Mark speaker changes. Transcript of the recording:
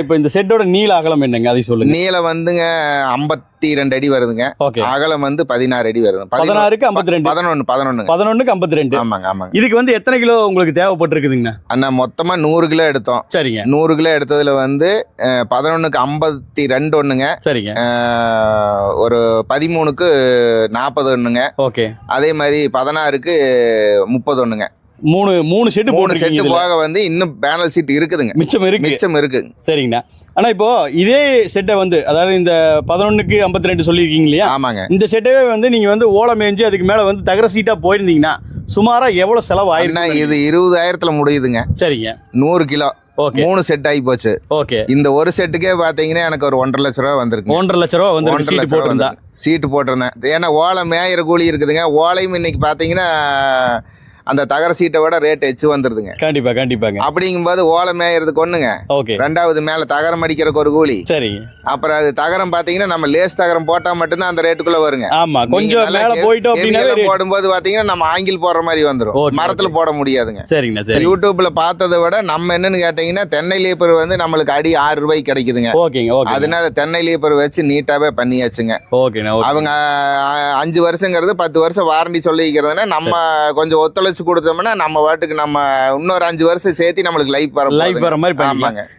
Speaker 1: இப்போ இந்த செட்டோட நீள அகலம் என்னங்க? அதை சொல்லுங்க.
Speaker 2: நீளம் வந்துங்க ஐம்பத்தி ரெண்டு அடி வருதுங்க.
Speaker 1: ஓகே.
Speaker 2: அகலம் வந்து பதினாறு அடி வருது.
Speaker 1: பதினாறுக்கு ஐம்பத்தி ரெண்டு
Speaker 2: பதினொன்னு பதினொன்னுங்க.
Speaker 1: பதினொன்னுக்கு ஐம்பத்தி ரெண்டு
Speaker 2: ஆமாங்க ஆமாங்க.
Speaker 1: இதுக்கு வந்து எத்தனை கிலோ உங்களுக்கு தேவைப்பட்டிருக்குதுங்கண்ணா?
Speaker 2: அண்ணா மொத்தமா நூறு கிலோ எடுத்தோம்.
Speaker 1: சரிங்க.
Speaker 2: நூறு கிலோ எடுத்ததுல வந்து அஹ், பதினொன்னுக்கு ஐம்பத்தி ரெண்டு ஒண்ணுங்க.
Speaker 1: சரிங்க.
Speaker 2: ஒரு பதிமூணுக்கு நாற்பது ஒண்ணுங்க.
Speaker 1: ஓகே.
Speaker 2: அதே மாதிரி பதினாறுக்கு முப்பது ஒண்ணுங்க.
Speaker 1: மூணு மூணு செட்டு
Speaker 2: மூணு செட்டு போக வந்து இன்னும் பேனல் சீட் இருக்குதுங்க.
Speaker 1: மிச்சம் இருக்கு.
Speaker 2: மிச்சம் இருக்கு.
Speaker 1: சரிங்கண்ணா. ஆனா இப்போ இதே செட்டை வந்து அதாவது இந்த பதினொன்னுக்கு ஐம்பத்தி ரெண்டு சொல்லியிருக்கீங்க இல்லையா?
Speaker 2: ஆமாங்க.
Speaker 1: இந்த செட்டவே வந்து நீங்க வந்து ஓலை மேய்ஞ்சு அதுக்கு மேல வந்து தகர சீட்டா போயிருந்தீங்கன்னா சுமாரா எவ்வளவு செலவு ஆயிருக்கு
Speaker 2: இது இருபதாயிரத்துல முடியுதுங்க.
Speaker 1: சரிங்க.
Speaker 2: நூறு கிலோ. மூணு செட் ஆகி போச்சு.
Speaker 1: ஓகே.
Speaker 2: இந்த ஒரு செட்டுக்கே பாத்தீங்கன்னா எனக்கு ஒரு ஒன்றரை லட்ச ரூபா வந்திருக்கு
Speaker 1: ஒன்றரை லட்ச ரூபா வந்து
Speaker 2: ஒன்றரை லட்ச ரூபா. சீட்டு போட்டிருந்தேன். ஏன்னா ஓலை மேயிற கூலி இருக்குதுங்க. ஓலையும் இன்னைக்கு பாத்தீங்கன்னா அந்த தகர சீட்டை விட ரேட் எச்சு வந்துருதுங்க.
Speaker 1: கண்டிப்பா கண்டிப்பாங்க.
Speaker 2: அப்படிங்கும்போது ஓலை மேயறதுக்கு ஒண்ணுங்க.
Speaker 1: ஓகே.
Speaker 2: ரெண்டாவது மேல தகரம் அடிக்கிறதுக்கு ஒரு கூலி.
Speaker 1: சரிங்க
Speaker 2: அப்புறம் அது தகரம் பாத்தீங்கன்னா நம்ம லேஸ் தகரம் போட்டா மட்டும்தான் அந்த ரேட்டுக்குள்ள வருங்க.
Speaker 1: ஆமா கொஞ்சம் மேல போயிட்டோம் rate-
Speaker 2: போடும்போது பாத்தீங்கன்னா நம்ம ஆங்கில் போடுற மாதிரி வந்துரும்.
Speaker 1: Okay,
Speaker 2: மரத்துல போட முடியாதுங்க.
Speaker 1: சரிங்கண்ணா சரி.
Speaker 2: யூடியூப்ல பார்த்ததை விட நம்ம என்னன்னு கேட்டீங்கன்னா தென்னை லேப்பர் வந்து நம்மளுக்கு அடி ஆறு ரூபாய்க்கு கிடைக்குதுங்க.
Speaker 1: ஓகேங்க ஓகே
Speaker 2: அதனால தென்னை லேப்பர் வச்சு நீட்டாவே பண்ணியாச்சுங்க.
Speaker 1: ஓகேண்ணா ஓகே.
Speaker 2: அவங்க அஞ்சு வருஷங்கிறது பத்து வருஷம் வாரண்டி சொல்லிக்கிறதுனா நம்ம கொஞ்சம் கொடுத்தோம்னா நம்ம வாட்டுக்கு நம்ம இன்னொரு அஞ்சு வருஷம் சேர்த்து நம்மளுக்கு லைஃப் வர
Speaker 1: லைஃப் வர மாதிரி பண்ணிக்கலாம்.
Speaker 2: ஆமாங்க.